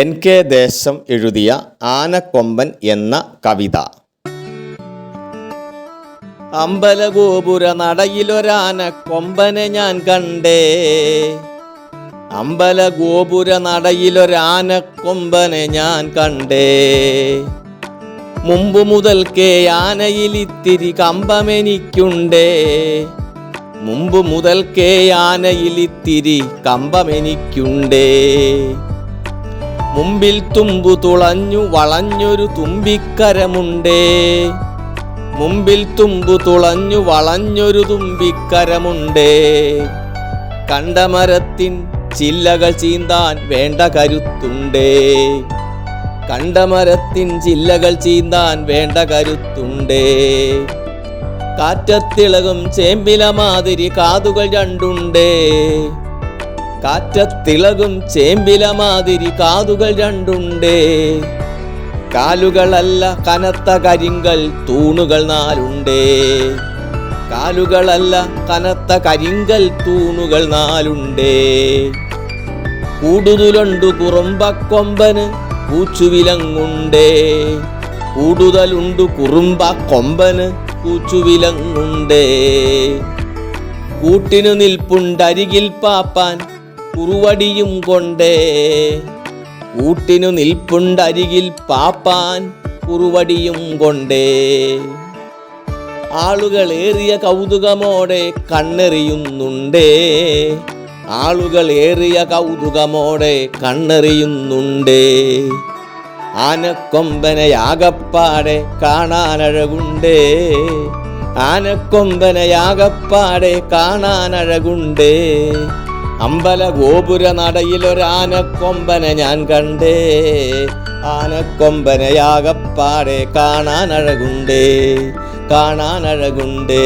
N K ദേശം എഴുതിയ ആനക്കൊമ്പൻ എന്ന കവിത. അമ്പലഗോപുര നടയിലൊരാന കൊമ്പനെ ഞാൻ കണ്ടേ. അമ്പലഗോപുര നടയിലൊരാന കൊമ്പനെ ഞാൻ കണ്ടേ. മുമ്പ് മുതൽക്കേ ആനയിലിത്തിരി കമ്പമെനിക്കുണ്ടേ. മുമ്പ് മുതൽക്കേ ആനയിലിത്തിരി കമ്പമെനിക്കുണ്ടേ. മുമ്പിൽ തുമ്പു തുളഞ്ഞു വളഞ്ഞൊരു തുമ്പിക്കരമുണ്ടേ. മുമ്പിൽ തുമ്പു തുളഞ്ഞു വളഞ്ഞൊരു തുമ്പിക്കരമുണ്ടേ. കണ്ടമരത്തിൻ ചില്ലകൾ ചീന്താൻ വേണ്ട കരുത്തുണ്ടേ. കണ്ടമരത്തിൻ ചില്ലകൾ ചീന്താൻ വേണ്ട കരുത്തുണ്ടേ. കാറ്റത്തിളകും ചേമ്പില മാതിരി കാതുകൾ രണ്ടുണ്ടേ. കാറ്റത്തിളകും ചേമ്പില മാതിരി കാതുകൾ രണ്ടുണ്ടേ. കാലുകളല്ല കനത്ത കരിങ്കൽ തൂണുകൾ നാലുണ്ടേ. കാലുകളല്ല കനത്ത കരിങ്കൽ തൂണുകൾ നാലുണ്ടേ. കൂടുതലുണ്ടു കുറുമ്പക്കൊമ്പന് കൂച്ചുവിലങ്ങുണ്ടേ കൂടുതലുണ്ടു കുറുമ്പ കൊമ്പന് കൂച്ചുവിലങ്ങുണ്ടേ കൂട്ടിനു നിൽപ്പുണ്ടരികിൽ പാപ്പാൻ കുറുവടിയും കൊണ്ടേ. കൂട്ടിനു നിൽപ്പുണ്ടരികിൽ പാപ്പാൻ കുറുവടിയും കൊണ്ടേ. ആളുകളേറിയ കൗതുകമോടെ കണ്ണെറിയുന്നുണ്ടേ. ആളുകളേറിയ കൗതുകമോടെ കണ്ണെറിയുന്നുണ്ടേ. ആനക്കൊമ്പനയാകപ്പാടെ കാണാനഴകുണ്ടേ. ആനക്കൊമ്പനയാകപ്പാടെ കാണാനഴകുണ്ടേ. അമ്പല ഗോപുര നടയിൽ ഒരാനക്കൊമ്പനെ ഞാൻ കണ്ടേ. ആനക്കൊമ്പനയാകപ്പാടെ കാണാനഴകുണ്ടേ കാണാനഴകുണ്ടേ.